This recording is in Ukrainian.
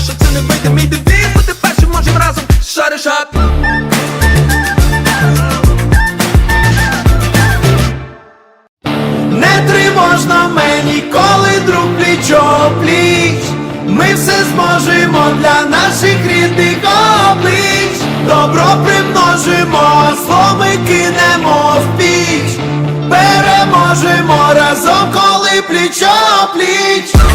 що це не вийде мій девіз Бути першим можем разом шариш ап Не тривожно мені, коли друг плічо пліч. Ми все зможемо для наших рідних облич. Добро примножимо, зло кинемо в піч. Переможемо разом, коли плічо пліч.